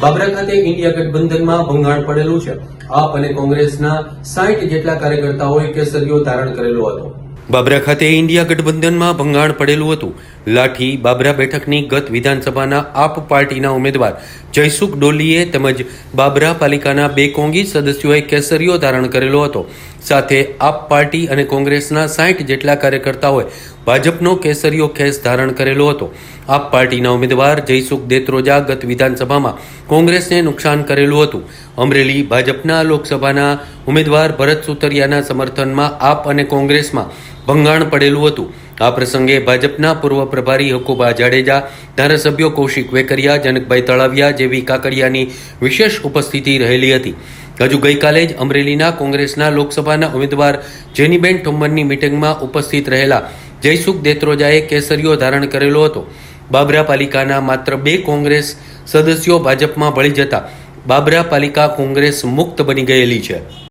બાબરા ખાતે ઇન્ડિયા ગઠબંધનમાં ભંગાણ પડેલું છે. આપ અને કોંગ્રેસના સાઠ જેટલા કાર્યકર્તાઓએ કેસરીઓ ધારણ કરેલો હતો. બાબરા ખાતે ઇન્ડિયા ગઠબંધનમાં ભંગાણ પડેલું હતું. લાઠી બાબરા બેઠકની ગત વિધાનસભાના આપ પાર્ટીના ઉમેદવાર જયસુખ ડોલીએ તેમજ બાબરા પાલિકાના બે કોંગી સદસ્યોએ કેસરીઓ ધારણ કરેલો હતો. સાથે આપ પાર્ટી અને કોંગ્રેસના સાઠ જેટલા કાર્યકર્તાઓએ ભાજપનો કેસરીયો ખેસ ધારણ કરેલો હતો. આપ પાર્ટીના ઉમેદવાર જયસુખ દેત્રોજા ગત વિધાનસભામાં કોંગ્રેસને નુકસાન કરેલું હતું. અમરેલી ભાજપના લોકસભાના ઉમેદવાર ભરત સુતરિયાના સમર્થનમાં આપ અને કોંગ્રેસમાં ભંગાણ પડેલું હતું. આ પ્રસંગે ભાજપના પૂર્વ પ્રભારી હકુબા જાડેજા, ધારાસભ્યો કૌશિક વેકરિયા, જનકભાઈ તળાવિયા જેવી કાકડિયાની વિશેષ ઉપસ્થિતિ રહેલી હતી. હજુ ગઈકાલે જ અમરેલીના કોંગ્રેસના લોકસભાના ઉમેદવાર જેનીબેન ઠુમ્મરની મિટિંગમાં ઉપસ્થિત રહેલા જયસુખ દેત્રોજાએ કેસરીઓ ધારણ કરેલો હતો. બાબરા પાલિકાના માત્ર બે કોંગ્રેસ સદસ્યો ભાજપમાં ભળી જતા. બાબરા પાલિકા કોંગ્રેસ મુક્ત બની ગયેલી છે.